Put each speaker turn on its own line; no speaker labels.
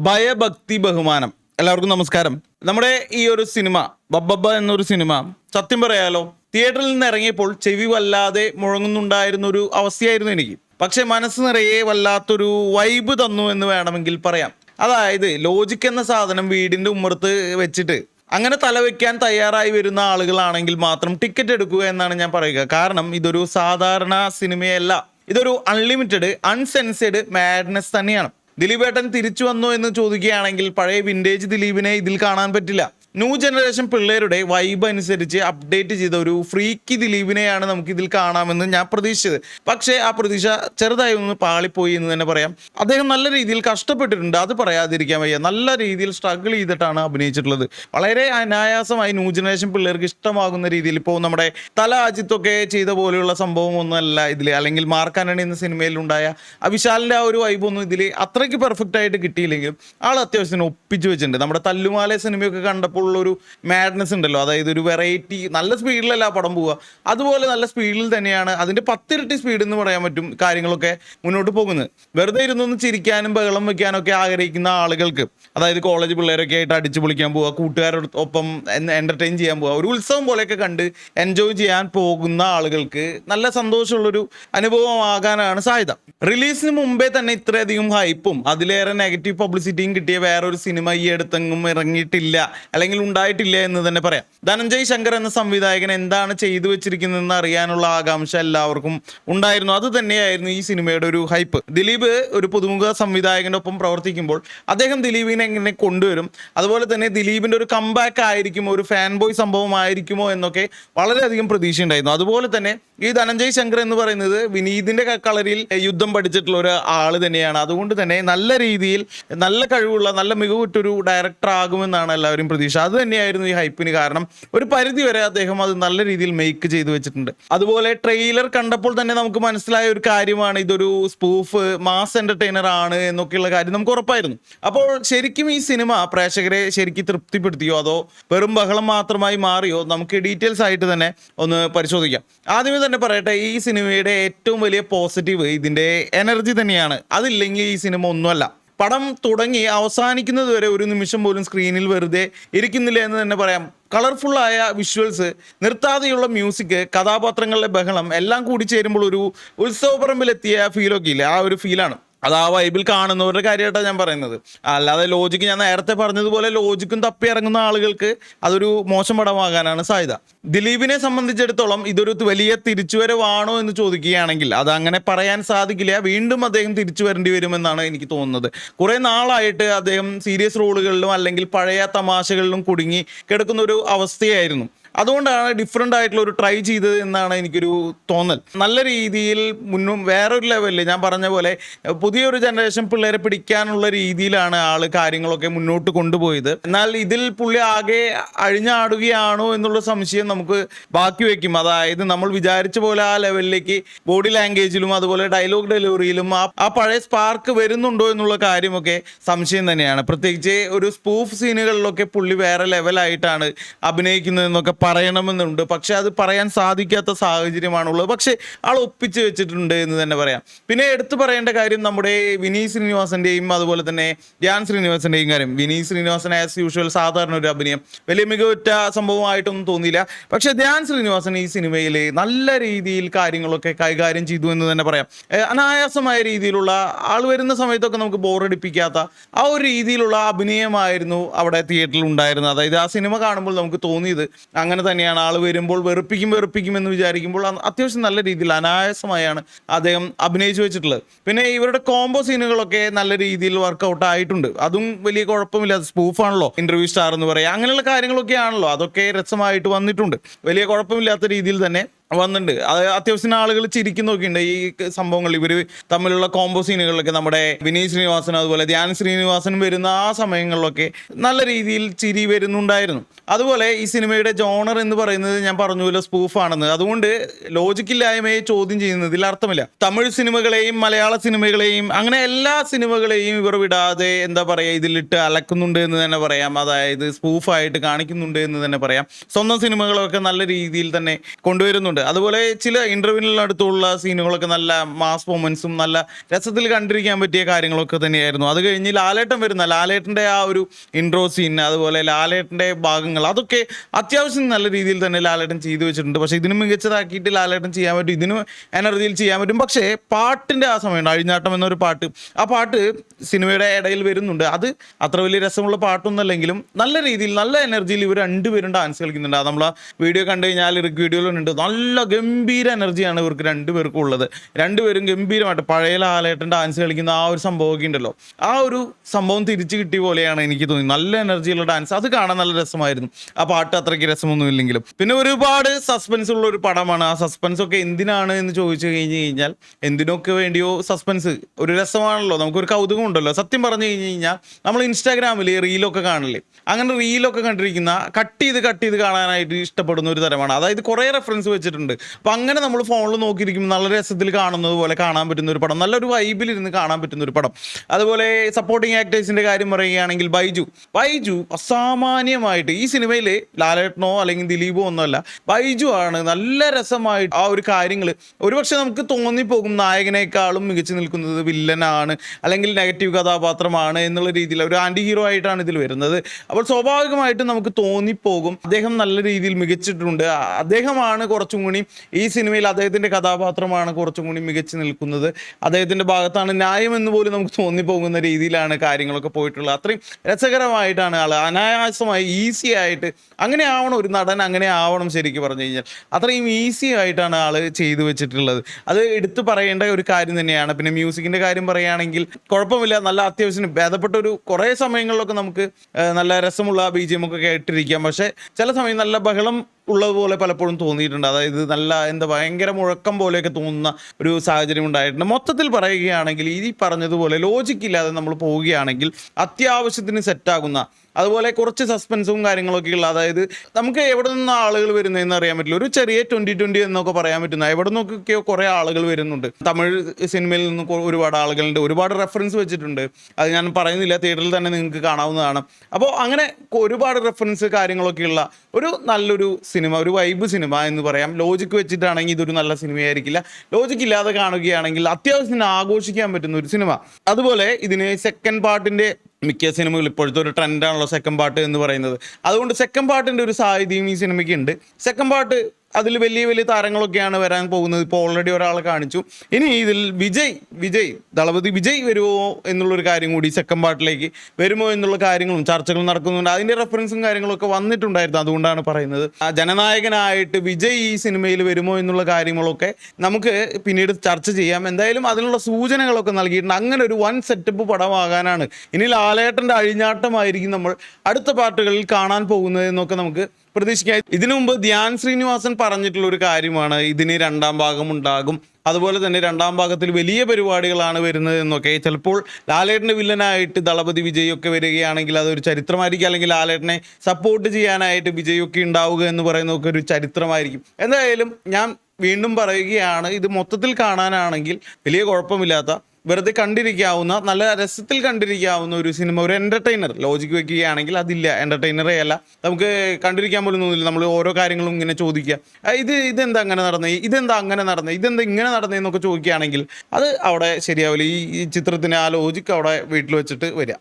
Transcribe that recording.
ഭയഭക്തി ബഹുമാനം. എല്ലാവർക്കും നമസ്കാരം. നമ്മുടെ ഈ ഒരു സിനിമ ബബ്ബബ്ബ എന്നൊരു സിനിമ സത്യം പറയാലോ തിയേറ്ററിൽ നിന്ന് ഇറങ്ങിയപ്പോൾ ചെവി വല്ലാതെ മുഴങ്ങുന്നുണ്ടായിരുന്ന ഒരു അവസ്ഥയായിരുന്നു എനിക്ക്. പക്ഷെ മനസ്സ് നിറയെ വല്ലാത്തൊരു വൈബ് തന്നു എന്ന് വേണമെങ്കിൽ പറയാം. അതായത് ലോജിക് എന്ന സാധനം വീടിന്റെ ഉമ്മറത്ത് വെച്ചിട്ട് അങ്ങനെ തലവെക്കാൻ തയ്യാറായി വരുന്ന ആളുകളാണെങ്കിൽ മാത്രം ടിക്കറ്റ് എടുക്കുക എന്നാണ് ഞാൻ പറയുക. കാരണം ഇതൊരു സാധാരണ സിനിമയല്ല. ഇതൊരു അൺലിമിറ്റഡ് അൺസെൻസേഡ് മാഡ്നെസ് തന്നെയാണ്. ദിലീപേട്ടൻ തിരിച്ചു വന്നോ എന്ന് ചോദിക്കുകയാണെങ്കിൽ പഴയ വിന്റേജ് ദിലീപിനെ ഇതിൽ കാണാൻ പറ്റില്ല. ന്യൂ ജനറേഷൻ പിള്ളേരുടെ വൈബ് അനുസരിച്ച് അപ്ഡേറ്റ് ചെയ്ത ഒരു ഫ്രീക്കി ദിലീപിനെയാണ് നമുക്ക് ഇതിൽ കാണാമെന്ന് ഞാൻ പ്രതീക്ഷിച്ചത്. പക്ഷേ ആ പ്രതീക്ഷ ചെറുതായി ഒന്ന് പാളിപ്പോയി എന്ന് തന്നെ പറയാം. അദ്ദേഹം നല്ല രീതിയിൽ കഷ്ടപ്പെട്ടിട്ടുണ്ട് അത് പറയാതിരിക്കാൻ വയ്യ. നല്ല രീതിയിൽ സ്ട്രഗിൾ ചെയ്തിട്ടാണ് അഭിനയിച്ചിട്ടുള്ളത്. വളരെ അനായാസമായി ന്യൂ ജനറേഷൻ പിള്ളേർക്ക് ഇഷ്ടമാകുന്ന രീതിയിൽ ഇപ്പോൾ നമ്മുടെ തല അജിത്തൊക്കെ ചെയ്ത പോലെയുള്ള സംഭവം ഒന്നുമല്ല ഇതിൽ അല്ലെങ്കിൽ മാർക്ക് ആന്റണി എന്ന സിനിമയിൽ ഉണ്ടായ ആ വിശാലിന്റെ ആ ഒരു വൈബ് ഒന്നും ഇതിൽ അത്രയ്ക്ക് പെർഫെക്റ്റ് ആയിട്ട് കിട്ടിയില്ലെങ്കിലും ആൾ അത്യാവശ്യത്തിന് ഒപ്പിച്ചു വെച്ചിട്ടുണ്ട്. നമ്മുടെ തല്ലുമാല സിനിമയൊക്കെ കണ്ടപ്പോൾ ഉള്ള മാഡ്നസ് ഉണ്ടല്ലോ. അതായത് ഒരു വെറൈറ്റി നല്ല സ്പീഡിലല്ല പടം പോവുക. അതുപോലെ നല്ല സ്പീഡിൽ തന്നെയാണ് അതിന്റെ പത്തിരട്ടി സ്പീഡ് എന്ന് പറയാൻ പറ്റും കാര്യങ്ങളൊക്കെ മുന്നോട്ട് പോകുന്നത്. വെറുതെ ഇരുന്നൊന്ന് ചിരിക്കാനും ബഹളം വെക്കാനൊക്കെ ആഗ്രഹിക്കുന്ന ആളുകൾക്ക് അതായത് കോളേജ് പിള്ളേരൊക്കെ ആയിട്ട് അടിച്ചു പൊളിക്കാൻ പോവുക കൂട്ടുകാരോടൊപ്പം എന്റർടൈൻ ചെയ്യാൻ പോവുക ഒരു ഉത്സവം പോലെയൊക്കെ കണ്ട് എൻജോയ് ചെയ്യാൻ പോകുന്ന ആളുകൾക്ക് നല്ല സന്തോഷമുള്ളൊരു അനുഭവമാകാനാണ് സാധ്യത. റിലീസിന് മുമ്പേ തന്നെ ഇത്രയധികം ഹൈപ്പും അതിലേറെ നെഗറ്റീവ് പബ്ലിസിറ്റിയും കിട്ടിയ വേറൊരു സിനിമ ഈ അടുത്തെങ്ങും ഇറങ്ങിയിട്ടില്ല. അല്ലെങ്കിൽ ഉണ്ടായിട്ടില്ല എന്ന് തന്നെ പറയാം. ധനഞ്ജയ് ശങ്കർ എന്ന സംവിധായകൻ എന്താണ് ചെയ്തു വെച്ചിരിക്കുന്നതെന്ന് അറിയാനുള്ള ആകാംക്ഷ എല്ലാവർക്കും ഉണ്ടായിരുന്നു. അത് തന്നെയായിരുന്നു ഈ സിനിമയുടെ ഒരു ഹൈപ്പ്. ദിലീപ് ഒരു പുതുമുഖ സംവിധായകന്റെ ഒപ്പം പ്രവർത്തിക്കുമ്പോൾ അദ്ദേഹം ദിലീപിനെ എങ്ങനെ കൊണ്ടുവരും. അതുപോലെ തന്നെ ദിലീപിന്റെ ഒരു കംബാക്ക് ആയിരിക്കുമോ ഒരു ഫാൻ ബോയ് സംഭവം ആയിരിക്കുമോ എന്നൊക്കെ വളരെയധികം പ്രതീക്ഷ ഉണ്ടായിരുന്നു അതുപോലെ തന്നെ ഈ ധനഞ്ജയ് ശങ്കർ എന്ന് പറയുന്നത് വിനീതിന്റെ ക- കളരിൽ യുദ്ധം പഠിച്ചിട്ടുള്ള ഒരു ആൾ തന്നെയാണ്. അതുകൊണ്ട് തന്നെ നല്ല രീതിയിൽ നല്ല കഴിവുള്ള നല്ല മികവുറ്റൊരു ഡയറക്ടർ ആകുമെന്നാണ് എല്ലാവരും പ്രതീക്ഷ അത് തന്നെയായിരുന്നു ഈ ഹൈപ്പിന് കാരണം ഒരു പരിധി വരെ അദ്ദേഹം അത് നല്ല രീതിയിൽ മേക്ക് ചെയ്തു വെച്ചിട്ടുണ്ട്. അതുപോലെ ട്രെയിലർ കണ്ടപ്പോൾ തന്നെ നമുക്ക് മനസ്സിലായ ഒരു കാര്യമാണ് ഇതൊരു സ്പൂഫ് മാസ് എന്റർടൈനർ ആണ് എന്നൊക്കെയുള്ള കാര്യം നമുക്ക് ഉറപ്പായിരുന്നു. അപ്പോൾ ശരിക്കും ഈ സിനിമ പ്രേക്ഷകരെ ശരിക്കും തൃപ്തിപ്പെടുത്തിയോ അതോ വെറും ബഹളം മാത്രമായി മാറിയോ? നമുക്ക് ഡീറ്റെയിൽസ് ആയിട്ട് തന്നെ ഒന്ന് പരിശോധിക്കാം. ആദ്യമേ തന്നെ പറയട്ടെ ഈ സിനിമയുടെ ഏറ്റവും വലിയ പോസിറ്റീവ് ഇതിന്റെ എനർജി തന്നെയാണ്. അതില്ലെങ്കിൽ ഈ സിനിമ ഒന്നുമല്ല. പടം തുടങ്ങി അവസാനിക്കുന്നത് വരെ ഒരു നിമിഷം പോലും സ്ക്രീനിൽ വെറുതെ ഇരിക്കുന്നില്ല എന്ന് തന്നെ പറയാം. കളർഫുള്ളായ വിഷ്വൽസ് നിർത്താതെയുള്ള മ്യൂസിക് കഥാപാത്രങ്ങളുടെ ബഹളം എല്ലാം കൂടി ചേരുമ്പോൾ ഒരു ഉത്സവപ്പറമ്പിലെത്തിയ ഫീലൊക്കെ ഇല്ലേ? ആ ഒരു ഫീലാണ് അത് ആ വൈബിൽ കാണുന്നവരുടെ കാര്യമായിട്ടാണ് ഞാൻ പറയുന്നത്. അല്ലാതെ ലോജിക്ക് ഞാൻ നേരത്തെ പറഞ്ഞതുപോലെ ലോജിക്കും തപ്പി ഇറങ്ങുന്ന ആളുകൾക്ക് അതൊരു മോശം പടമാകാനാണ് സാധ്യത. ദിലീപിനെ സംബന്ധിച്ചിടത്തോളം ഇതൊരു വലിയ തിരിച്ചുവരവാണോ എന്ന് ചോദിക്കുകയാണെങ്കിൽ അത് അങ്ങനെ പറയാൻ സാധിക്കില്ല. വീണ്ടും അദ്ദേഹം തിരിച്ചു വരേണ്ടി വരുമെന്നാണ് എനിക്ക് തോന്നുന്നത്. കുറെ നാളായിട്ട് അദ്ദേഹം സീരിയസ് റോളുകളിലും അല്ലെങ്കിൽ പഴയ തമാശകളിലും കുടുങ്ങി കിടക്കുന്ന ഒരു അവസ്ഥയായിരുന്നു. അതുകൊണ്ടാണ് ഡിഫറെന്റ് ആയിട്ടുള്ള ഒരു ട്രൈ ചെയ്തത് എന്നാണ് എനിക്കൊരു തോന്നൽ. നല്ല രീതിയിൽ മുന്നും വേറൊരു ലെവലിൽ ഞാൻ പറഞ്ഞ പോലെ പുതിയൊരു ജനറേഷൻ പിള്ളേരെ പിടിക്കാനുള്ള രീതിയിലാണ് ആൾ കാര്യങ്ങളൊക്കെ മുന്നോട്ട് കൊണ്ടുപോയത്. എന്നാൽ ഇതിൽ പുള്ളി ആകെ അഴിഞ്ഞാടുകയാണോ എന്നുള്ള സംശയം നമുക്ക് ബാക്കി വയ്ക്കും അതായത് നമ്മൾ വിചാരിച്ച പോലെ ആ ലെവലിലേക്ക് ബോഡി ലാംഗ്വേജിലും അതുപോലെ ഡയലോഗ് ഡെലിവറിയിലും ആ ആ പഴയ സ്പാർക്ക് വരുന്നുണ്ടോ എന്നുള്ള കാര്യമൊക്കെ സംശയം തന്നെയാണ്. പ്രത്യേകിച്ച് ഒരു സ്പൂഫ് സീനുകളിലൊക്കെ പുള്ളി വേറെ ലെവലായിട്ടാണ് അഭിനയിക്കുന്നതെന്നൊക്കെ പറയണമെന്നുണ്ട്. പക്ഷെ അത് പറയാൻ സാധിക്കാത്ത സാഹചര്യമാണുള്ളത്. പക്ഷെ ആൾ ഒപ്പിച്ച് വെച്ചിട്ടുണ്ട് എന്ന് തന്നെ പറയാം. പിന്നെ എടുത്തു പറയേണ്ട കാര്യം നമ്മുടെ വിനീത് ശ്രീനിവാസന്റെയും അതുപോലെ തന്നെ ധ്യാൻ ശ്രീനിവാസന്റെയും കാര്യം. വിനീത് ശ്രീനിവാസൻ ആസ് യൂഷ്വൽ സാധാരണ ഒരു അഭിനയം. വലിയ മികവുറ്റ സംഭവമായിട്ടൊന്നും തോന്നിയില്ല. പക്ഷെ ധ്യാൻ ശ്രീനിവാസൻ ഈ സിനിമയിൽ നല്ല രീതിയിൽ കാര്യങ്ങളൊക്കെ കൈകാര്യം ചെയ്തു എന്ന് തന്നെ പറയാം. അനായാസമായ രീതിയിലുള്ള ആൾ വരുന്ന സമയത്തൊക്കെ നമുക്ക് ബോറടിപ്പിക്കാത്ത ആ ഒരു രീതിയിലുള്ള അഭിനയമായിരുന്നു അവിടെ തിയേറ്ററിൽ ഉണ്ടായിരുന്നത്. അതായത് ആ സിനിമ കാണുമ്പോൾ നമുക്ക് തോന്നിയത് അങ്ങനെ തന്നെയാണ്. ആൾ വരുമ്പോൾ വെറുപ്പിക്കും വെറുപ്പിക്കും എന്ന് വിചാരിക്കുമ്പോൾ അത്യാവശ്യം നല്ല രീതിയിൽ അനായാസമായാണ് അദ്ദേഹം അഭിനയിച്ചു വെച്ചിട്ടുള്ളത്. പിന്നെ ഇവരുടെ കോംബോ സീനുകളൊക്കെ നല്ല രീതിയിൽ വർക്കൗട്ട് ആയിട്ടുണ്ട്. അതും വലിയ കുഴപ്പമില്ല. സ്പൂഫാണല്ലോ ഇന്റർവ്യൂ സ്റ്റാർ എന്ന് പറയാം. അങ്ങനെയുള്ള കാര്യങ്ങളൊക്കെ ആണല്ലോ അതൊക്കെ രസമായിട്ട് വന്നിട്ടുണ്ട്. വലിയ കുഴപ്പമില്ലാത്ത രീതിയിൽ തന്നെ വന്നിട്ടുണ്ട് അത് അത്യാവശ്യം ആളുകൾ ചിരിക്കും ഉണ്ട് ഈ സംഭവങ്ങൾ ഇവർ തമ്മിലുള്ള കോംബോ സീനുകളിലൊക്കെ നമ്മുടെ വിനീത് ശ്രീനിവാസൻ അതുപോലെ ധ്യാൻ ശ്രീനിവാസനും വരുന്ന ആ സമയങ്ങളിലൊക്കെ നല്ല രീതിയിൽ ചിരി വരുന്നുണ്ടായിരുന്നു. അതുപോലെ ഈ സിനിമയുടെ ജോണർ എന്ന് പറയുന്നത് ഞാൻ പറഞ്ഞല്ലോ സ്പൂഫാണെന്ന് അതുകൊണ്ട് ലോജിക്കില്ലായ്മയെ ചോദ്യം ചെയ്യുന്നതിൽ അർത്ഥമില്ല. തമിഴ് സിനിമകളെയും മലയാള സിനിമകളെയും അങ്ങനെ എല്ലാ സിനിമകളെയും ഇവർ വിടാതെ എന്താ പറയുക ഇതിലിട്ട് അലക്കുന്നുണ്ട് എന്ന് തന്നെ പറയാം. അതായത് സ്പൂഫായിട്ട് കാണിക്കുന്നുണ്ട് എന്ന് തന്നെ പറയാം. സ്വന്തം സിനിമകളൊക്കെ നല്ല രീതിയിൽ തന്നെ കൊണ്ടുവരുന്നുണ്ട്. ചെയ്തിട്ടുണ്ട് അതുപോലെ ചില ഇന്റർവ്യൂവിനടുത്തുള്ള സീനുകളൊക്കെ നല്ല മാസ് മൊമെന്റ്സും നല്ല രസത്തിൽ കണ്ടിരിക്കാൻ പറ്റിയ കാര്യങ്ങളൊക്കെ തന്നെയായിരുന്നു. അത് കഴിഞ്ഞ് ലാലേട്ടൻ വരുന്ന ലാലേട്ടന്റെ ആ ഒരു ഇൻട്രോ സീൻ അതുപോലെ ലാലേട്ടന്റെ ഭാഗങ്ങൾ അതൊക്കെ അത്യാവശ്യം നല്ല രീതിയിൽ തന്നെ ലാലേട്ടൻ ചെയ്തു വെച്ചിട്ടുണ്ട്. പക്ഷേ ഇതിന് മികച്ചതാക്കിയിട്ട് ലാലേട്ടൻ ചെയ്യാൻ പറ്റും ഇതിന് എനർജിയിൽ ചെയ്യാൻ പറ്റും. പക്ഷേ പാട്ടിന്റെ ആ സമയമുണ്ട് അഴിഞ്ഞാട്ടം എന്നൊരു പാട്ട്. ആ പാട്ട് സിനിമയുടെ ഇടയിൽ വരുന്നുണ്ട്. അത് അത്ര വലിയ രസമുള്ള പാട്ടൊന്നുമല്ലെങ്കിലും നല്ല രീതിയിൽ നല്ല എനർജിയിൽ ഇവർ രണ്ടുപേരും ഡാൻസ് കളിക്കുന്നുണ്ട്. നമ്മൾ വീഡിയോ കണ്ടു കഴിഞ്ഞാൽ വീഡിയോയിലുണ്ട് നല്ല ഗംഭീര എനർജിയാണ് ഇവർക്ക് രണ്ടുപേർക്കും ഉള്ളത്. രണ്ടുപേരും ഗംഭീരമായിട്ട് പഴയ ലാലേട്ടൻ ഡാൻസ് കളിക്കുന്ന ആ ഒരു സംഭവമൊക്കെ ഉണ്ടല്ലോ. ആ ഒരു സംഭവം തിരിച്ചു കിട്ടിയ പോലെയാണ് എനിക്ക് തോന്നി നല്ല എനർജിയുള്ള ഡാൻസ് അത് കാണാൻ നല്ല രസമായിരുന്നു. ആ പാട്ട് അത്രയ്ക്ക് രസമൊന്നും ഇല്ലെങ്കിലും. പിന്നെ ഒരുപാട് സസ്പെൻസ് ഉള്ള ഒരു പടമാണ്. ആ സസ്പെൻസ് ഒക്കെ എന്തിനാണ് എന്ന് ചോദിച്ചു കഴിഞ്ഞ് കഴിഞ്ഞാൽ എന്തിനൊക്കെ വേണ്ടിയോ സസ്പെൻസ് ഒരു രസമാണല്ലോ. നമുക്കൊരു കൗതുകം ഉണ്ടല്ലോ. സത്യം പറഞ്ഞു കഴിഞ്ഞ് കഴിഞ്ഞാൽ നമ്മൾ ഇൻസ്റ്റാഗ്രാമിൽ റീലൊക്കെ കാണില്ലേ അങ്ങനെ റീലൊക്കെ കണ്ടിരിക്കുന്ന കട്ട് ചെയ്ത് കട്ട് ചെയ്ത് കാണാനായിട്ട് ഇഷ്ടപ്പെടുന്ന ഒരു തരമാണ്. അതായത് കുറേ റെഫറൻസ് വെച്ചിട്ടുണ്ട്. അപ്പം അങ്ങനെ നമ്മൾ ഫോണിൽ നോക്കിയിരിക്കുമ്പോൾ നല്ല രസത്തിൽ കാണുന്നത് പോലെ കാണാൻ പറ്റുന്ന ഒരു പടം. നല്ലൊരു വൈബിലിരുന്ന് കാണാൻ പറ്റുന്ന ഒരു പടം. അതുപോലെ സപ്പോർട്ടിങ് ആക്ടേഴ്സിന്റെ കാര്യം പറയുകയാണെങ്കിൽ ബൈജു. ബൈജു അസാമാന്യമായിട്ട് ഈ സിനിമയിൽ ലാലേട്ടനോ അല്ലെങ്കിൽ ദിലീപോ ഒന്നുമല്ല ബൈജു ആണ് നല്ല രസമായിട്ട് ആ ഒരു കാര്യങ്ങൾ ഒരുപക്ഷെ നമുക്ക് തോന്നിപ്പോകും നായകനേക്കാളും മികച്ചു നിൽക്കുന്നത് വില്ലനാണ് അല്ലെങ്കിൽ നെഗറ്റീവ് കഥാപാത്രമാണ് എന്നുള്ള രീതിയിൽ ഒരു ആന്റി ഹീറോ ആയിട്ടാണ് ഇതിൽ വരുന്നത്. അപ്പോൾ സ്വാഭാവികമായിട്ടും നമുക്ക് തോന്നിപ്പോകും. അദ്ദേഹം നല്ല രീതിയിൽ മികച്ചിട്ടുണ്ട്. അദ്ദേഹമാണ് കുറച്ചും കൂടി ഈ സിനിമയിൽ അദ്ദേഹത്തിന്റെ കഥാപാത്രമാണ് കുറച്ചും കൂടി മികച്ചു നിൽക്കുന്നത്. അദ്ദേഹത്തിന്റെ ഭാഗത്താണ് ന്യായം എന്ന് പോലും നമുക്ക് തോന്നിപ്പോകുന്ന രീതിയിലാണ് കാര്യങ്ങളൊക്കെ പോയിട്ടുള്ളത്. അത്രയും രസകരമായിട്ടാണ് ആൾ അനായാസമായി ഈസി ആയിട്ട് അങ്ങനെ ആവണം ഒരു നടൻ അങ്ങനെ ആവണം ശരിക്കും പറഞ്ഞു കഴിഞ്ഞാൽ. അത്രയും ഈസി ആയിട്ടാണ് ആൾ ചെയ്തു വെച്ചിട്ടുള്ളത്. അത് എടുത്തു പറയേണ്ട ഒരു കാര്യം തന്നെയാണ്. പിന്നെ മ്യൂസിക്കിന്റെ കാര്യം പറയുകയാണെങ്കിൽ കുഴപ്പമില്ല നല്ല അത്യാവശ്യം ഭേദപ്പെട്ട ഒരു കുറേ സമയങ്ങളിലൊക്കെ നമുക്ക് നല്ല രസമുള്ള ബി ജി എം ഒക്കെ കേട്ടിരിക്കാം. പക്ഷേ ചില സമയം നല്ല ബഹളം ഉള്ളതുപോലെ പലപ്പോഴും തോന്നിയിട്ടുണ്ട്. അതായത് നല്ല എന്താ ഭയങ്കര മുഴക്കം പോലെയൊക്കെ തോന്നുന്ന ഒരു സാഹചര്യം ഉണ്ടായിട്ടുണ്ട്. മൊത്തത്തിൽ പറയുകയാണെങ്കിൽ ഈ പറഞ്ഞതുപോലെ ലോജിക്കില്ലാതെ നമ്മൾ പോവുകയാണെങ്കിൽ അത്യാവശ്യത്തിന് സെറ്റാകുന്ന അതുപോലെ കുറച്ച് സസ്പെൻസും കാര്യങ്ങളൊക്കെ ഉള്ള അതായത് നമുക്ക് എവിടെ നിന്ന് ആളുകൾ വരുന്നതെന്ന് അറിയാൻ പറ്റില്ല. ഒരു ചെറിയ ട്വന്റി ട്വന്റി എന്നൊക്കെ പറയാൻ പറ്റുന്ന എവിടെ നിന്നൊക്കെയോ കുറേ ആളുകൾ വരുന്നുണ്ട്. തമിഴ് സിനിമയിൽ നിന്ന് ഒരുപാട് ആളുകളുണ്ട്. ഒരുപാട് റെഫറൻസ് വെച്ചിട്ടുണ്ട്. അത് ഞാൻ പറയുന്നില്ല തിയേറ്ററിൽ തന്നെ നിങ്ങൾക്ക് കാണാവുന്നതാണ്. അപ്പോൾ അങ്ങനെ ഒരുപാട് റെഫറൻസ് കാര്യങ്ങളൊക്കെ ഉള്ള ഒരു നല്ലൊരു സിനിമ ഒരു വൈബ് സിനിമ എന്ന് പറയാം. ലോജിക്ക് വെച്ചിട്ടാണെങ്കിൽ ഇതൊരു നല്ല സിനിമയായിരിക്കില്ല ലോജിക്ക് ഇല്ലാതെ കാണുകയാണെങ്കിൽ അത്യാവശ്യത്തിന് ആഘോഷിക്കാൻ പറ്റുന്ന ഒരു സിനിമ അതുപോലെ ഇതിന് സെക്കൻഡ് പാർട്ടിന്റെ മിക്ക സിനിമകൾ ഇപ്പോഴത്തെ ഒരു ട്രെൻഡാണല്ലോ സെക്കൻഡ് പാർട്ട് എന്ന് പറയുന്നത്. അതുകൊണ്ട് സെക്കൻഡ് പാർട്ടിന്റെ ഒരു സാധ്യതയും ഈ സിനിമയ്ക്ക് ഉണ്ട്. സെക്കൻഡ് പാർട്ട് അതിൽ വലിയ വലിയ താരങ്ങളൊക്കെയാണ് വരാൻ പോകുന്നത്. ഇപ്പോൾ ഓൾറെഡി ഒരാളെ കാണിച്ചു. ഇനി ഇതിൽ വിജയ് വിജയ് ദളപതി വിജയ് വരുമോ എന്നുള്ളൊരു കാര്യം കൂടി സെക്കൻഡ് പാർട്ടിലേക്ക് വരുമോ എന്നുള്ള കാര്യങ്ങളും ചർച്ചകൾ നടക്കുന്നുണ്ട്. അതിന്റെ റെഫറൻസും കാര്യങ്ങളൊക്കെ വന്നിട്ടുണ്ടായിരുന്നു അതുകൊണ്ടാണ് പറയുന്നത്. ജനനായകനായിട്ട് വിജയ് ഈ സിനിമയിൽ വരുമോ എന്നുള്ള കാര്യങ്ങളൊക്കെ നമുക്ക് പിന്നീട് ചർച്ച ചെയ്യാം. എന്തായാലും അതിനുള്ള സൂചനകളൊക്കെ നൽകിയിട്ടുണ്ട്. അങ്ങനെ ഒരു വൺ സെറ്റപ്പ് പടമാകാനാണ്. ഇനി ലാലേട്ടന്റെ അഴിഞ്ഞാട്ടമായിരിക്കും നമ്മൾ അടുത്ത പാർട്ടുകളിൽ കാണാൻ പോകുന്നത് എന്നൊക്കെ നമുക്ക് പ്രതീക്ഷിക്കാം. ഇതിനു മുമ്പ് ധ്യാൻ ശ്രീനിവാസൻ പറഞ്ഞിട്ടുള്ള ഒരു കാര്യമാണ്. ഇതിന് രണ്ടാം ഭാഗം ഉണ്ടാകും. അതുപോലെ തന്നെ രണ്ടാം ഭാഗത്തിൽ വലിയ പരിപാടികളാണ് വരുന്നത് എന്നൊക്കെ. ചിലപ്പോൾ ലാലേട്ടന്റെ വില്ലനായിട്ട് ദളപതി വിജയ് ഒക്കെ വരികയാണെങ്കിൽ അതൊരു ചരിത്രമായിരിക്കും. അല്ലെങ്കിൽ ലാലേട്ടനെ സപ്പോർട്ട് ചെയ്യാനായിട്ട് വിജയ് ഒക്കെ ഉണ്ടാവുക എന്ന് പറയുന്നതൊക്കെ ഒരു ചരിത്രമായിരിക്കും. എന്തായാലും ഞാൻ വീണ്ടും പറയുകയാണ് ഇത് മൊത്തത്തിൽ കാണാനാണെങ്കിൽ വലിയ കുഴപ്പമില്ലാത്ത വെറുതെ കണ്ടിരിക്കാവുന്ന നല്ല രസത്തിൽ കണ്ടിരിക്കാവുന്ന ഒരു സിനിമ ഒരു എന്റർടൈനർ ലോജിക്ക് വെക്കുകയാണെങ്കിൽ അതില്ല. എന്റർടൈനറേ അല്ല. നമുക്ക് കണ്ടിരിക്കാൻ പോലും തോന്നില്ല. നമ്മൾ ഓരോ കാര്യങ്ങളും ഇങ്ങനെ ചോദിക്കുക. "ആ, ഇത് ഇതെന്താ അങ്ങനെ നടന്നത് ഇതെന്താ അങ്ങനെ നടന്നത് ഇതെന്താ ഇങ്ങനെ നടന്നതെന്നൊക്കെ ചോദിക്കുകയാണെങ്കിൽ അത് അവിടെ ശരിയാവില്ല. ഈ ചിത്രത്തിന് ആ ലോജിക്ക് അവിടെ വീട്ടിൽ വെച്ചിട്ട് വരിക.